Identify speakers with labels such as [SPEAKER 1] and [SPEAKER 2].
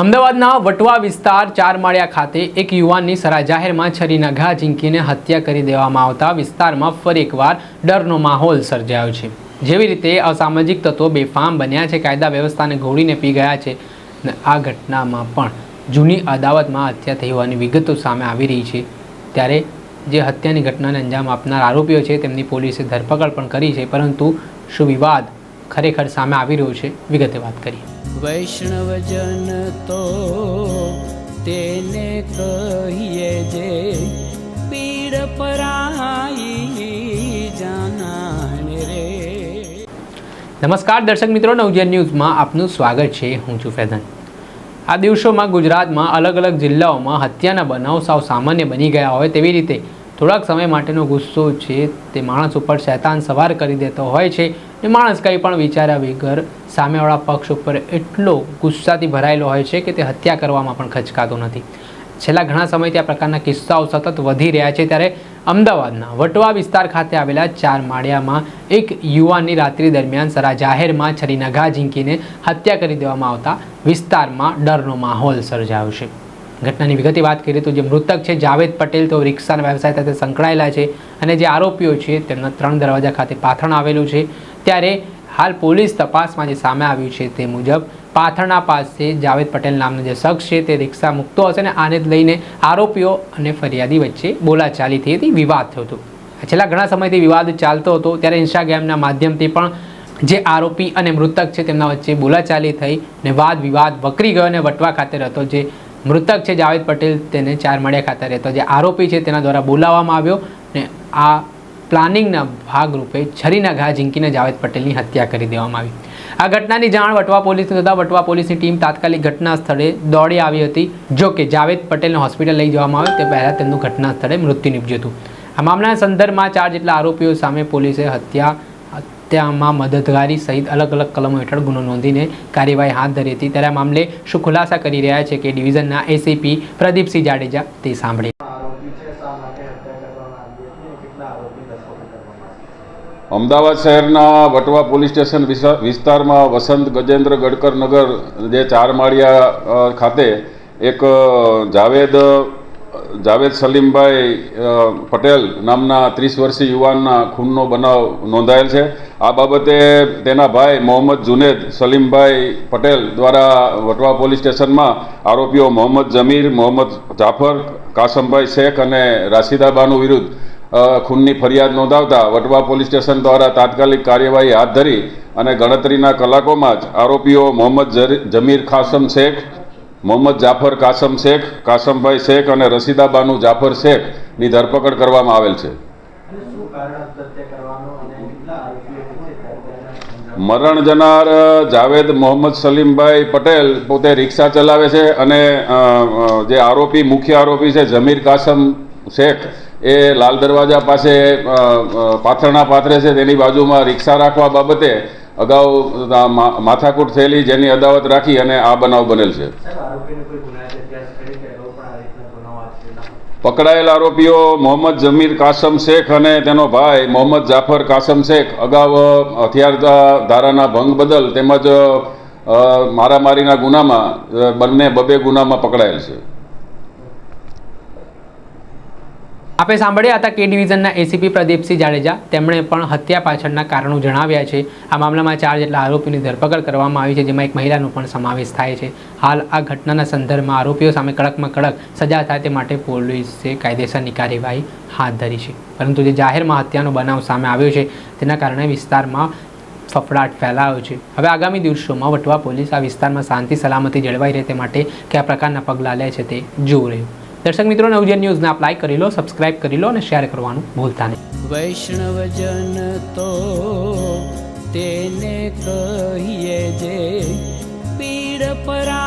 [SPEAKER 1] અમદાવાદના વટવા વિસ્તાર ચારમાળિયા ખાતે એક યુવાનની સરા જાહેરમાં છરીના ઘા ઝીંકીને હત્યા કરી દેવામાં આવતા વિસ્તારમાં ફરી એકવાર ડરનો માહોલ સર્જાયો છે. જેવી રીતે અસામાજિક તત્વો બેફામ બન્યા છે, કાયદા વ્યવસ્થાને ઘોડીને પી ગયા છે આ ઘટનામાં પણ જૂની અદાવતમાં હત્યા થઈ હોવાની વિગતો સામે આવી રહી છે. ત્યારે જે હત્યાની ઘટનાને અંજામ આપનાર આરોપીઓ છે, તેમની પોલીસે ધરપકડ પણ કરી છે, પરંતુ શું વિવાદ ખરેખર સામે આવી રહ્યો છે. વિગતે વાત કરીએ.
[SPEAKER 2] વૈષ્ણવજન તો તેને કહીએ જે પીડ પરાઈ જાનાણે રે.
[SPEAKER 1] નમસ્કાર દર્શક મિત્રો નવજન ન્યૂઝમાં આપનું સ્વાગત છે. હું છું ફેદન આ દિવસોમાં ગુજરાતમાં અલગ અલગ જિલ્લાઓમાં હત્યાના બનાવ સાવ સામાન્ય બની ગયા હોય તેવી રીતે થોડાક સમય માટેનો ગુસ્સો છે તે માણસ ઉપર શૈતાન સવાર કરી દેતો હોય છે ને માણસ કંઈ પણ વિચાર્યા વગર સામેવાળા પક્ષ ઉપર એટલો ગુસ્સાથી ભરાયેલો હોય છે કે તે હત્યા કરવામાં પણ ખચકાતો નથી. છેલ્લા ઘણા સમયથી આ પ્રકારના કિસ્સાઓ સતત વધી રહ્યા છે ત્યારે અમદાવાદના વટવા વિસ્તાર ખાતે આવેલા ચાર માળિયામાં એક યુવાનની રાત્રિ દરમિયાન સરા જાહેરમાં છરીના ઘા ઝીંકીને હત્યા કરી દેવામાં આવતા વિસ્તારમાં ડરનો માહોલ સર્જાયો છે. ઘટનાની વિગતે વાત કરીએ તો જે મૃતક છે જાવેદ પટેલ તો રિક્ષાના વ્યવસાય સાથે સંકળાયેલા છે અને જે આરોપીઓ છે તેમના ત્રણ દરવાજા ખાતે પાથરણ આવેલું છે. ત્યારે હાલ પોલીસ તપાસમાં જે સામે આવ્યું છે તે મુજબ પાથરણા પાસે જાવેદ પટેલ નામનો જે શખ્સ છે તે રિક્ષા મૂકતો હશે ને આને લઈને આરોપીઓ અને ફરિયાદી વચ્ચે બોલાચાલી થઈ હતી, વિવાદ થયો હતો. છેલ્લા ઘણા સમયથી વિવાદ ચાલતો હતો, ત્યારે ઇન્સ્ટાગ્રામના માધ્યમથી પણ જે આરોપી અને મૃતક છે તેમના વચ્ચે બોલાચાલી થઈ ને વાદ વિવાદ વકરી ગયો અને વટવા ખાતે રહેતો જે મૃતક છે જાવેદ પટેલ તેને ચાર મળ્યા ખાતે રહેતો જે આરોપી છે તેના દ્વારા બોલાવવામાં આવ્યો ને આ પ્લાનિંગના ભાગરૂપે છરીના ઘા ઝીંકીને જાવેદ પટેલની હત્યા કરી દેવામાં આવી. આ ઘટનાની જાણ વટવા પોલીસને થતાં વટવા પોલીસની ટીમ તાત્કાલિક ઘટના સ્થળે દોડી આવી હતી. જો કે જાવેદ પટેલને હોસ્પિટલ લઈ જવામાં આવ્યો. તે પહેલાં તેમનું ઘટના સ્થળે મૃત્યુ નીપજ્યું હતું. આ મામલાના સંદર્ભમાં ચાર જેટલા આરોપીઓ સામે પોલીસે હત્યા હત્યામાં મદદગારી સહિત અલગ અલગ કલમો હેઠળ ગુનો નોંધીને કાર્યવાહી હાથ ધરી હતી. ત્યારે મામલે શું ખુલાસા કરી રહ્યા છે કે ડિવિઝનના એસીપી પ્રદીપસિંહ જાડેજા તે
[SPEAKER 3] આવ્યા
[SPEAKER 4] અમદાવાદ શહેરના વટવા પોલીસ સ્ટેશન વિસ્તારમાં વસંત ગજેન્દ્ર ગડકર નગર જે ચાર માળિયા ખાતે એક જાવેદ જાવેદ સલીમભાઈ પટેલ નામના ત્રીસ વર્ષીય યુવાનના ખૂનનો બનાવ નોંધાયેલ છે. આ બાબતે તેના ભાઈ મોહમ્મદ જુનેદ સલીમભાઈ પટેલ દ્વારા વટવા પોલીસ સ્ટેશનમાં આરોપીઓ મોહમ્મદ જમીર, મોહમ્મદ જાફર, કાસમભાઈ શેખ અને રાશિદાબાનું વિરુદ્ધ ખૂનની ફરિયાદ નોંધાવતા વટવા પોલીસ સ્ટેશન દ્વારા તાત્કાલિક કાર્યવાહી હાથ ધરી અને ગણતરીના કલાકોમાં જ આરોપીઓ મોહમ્મદ જમીર, ખાસમ શેખ મોહમ્મદ જાફર કાસમ શેખ, કાસમભાઈ શેખ અને રસીદાબાનુ જાફર શેખની ધરપકડ કરવામાં આવેલ છે. મરણ જનાર જાવેદ મોહમ્મદ સલીમભાઈ પટેલ પોતે રિક્ષા ચલાવે છે અને જે આરોપી, મુખ્ય આરોપી છે, જમીર કાસમ શેખ, એ લાલ દરવાજા પાસે પાથરણા પાથરે છે. તેની બાજુમાં રિક્ષા રાખવા બાબતે અગાઉ માથાકૂટ થયેલી જેની અદાવત રાખી અને આ બનાવ બનેલ છે. પકડાયેલ આરોપીઓ મોહમ્મદ જમીર કાસમ શેખ અને તેનો ભાઈ મોહમ્મદ જાફર કાસમ શેખ. અગાઉ હથિયાર ધારાના ભંગ બદલ તેમજ મારામારીના ગુનામાં બંને બબે ગુનામાં પકડાયેલ છે.
[SPEAKER 1] આપણે સાંભળ્યા હતા કે ડિવિઝનના એસીપી પ્રદીપસિંહ જાડેજા તેમણે પણ હત્યા પાછળના કારણો જણાવ્યા છે. આ મામલામાં ચાર જેટલા આરોપીની ધરપકડ કરવામાં આવી છે, જેમાં એક મહિલાનો પણ સમાવેશ થાય છે. હાલ આ ઘટનાના સંદર્ભમાં આરોપીઓ સામે કડકમાં કડક સજા થાય તે માટે પોલીસે કાયદેસરની કાર્યવાહી હાથ ધરી છે. પરંતુ જે જાહેરમાં હત્યાનો બનાવ સામે આવ્યો છે, તેના કારણે વિસ્તારમાં ફફડાટ ફેલાયો છે. હવે આગામી દિવસોમાં વટવા પોલીસ આ વિસ્તારમાં શાંતિ, સલામતી જળવાઈ રહે તે માટે કયા પ્રકારના પગલાં લે છે તે જોવું રહ્યું. દર્શક મિત્રોને ઉજ્જૈન ન્યૂઝને અપ્લાય કરી લો સબસ્ક્રાઇબ કરી લો અને શેર કરવાનું ભૂલતા નહીં.
[SPEAKER 2] વૈષ્ણવજન તો તેને કહીએ જે પીડ પરા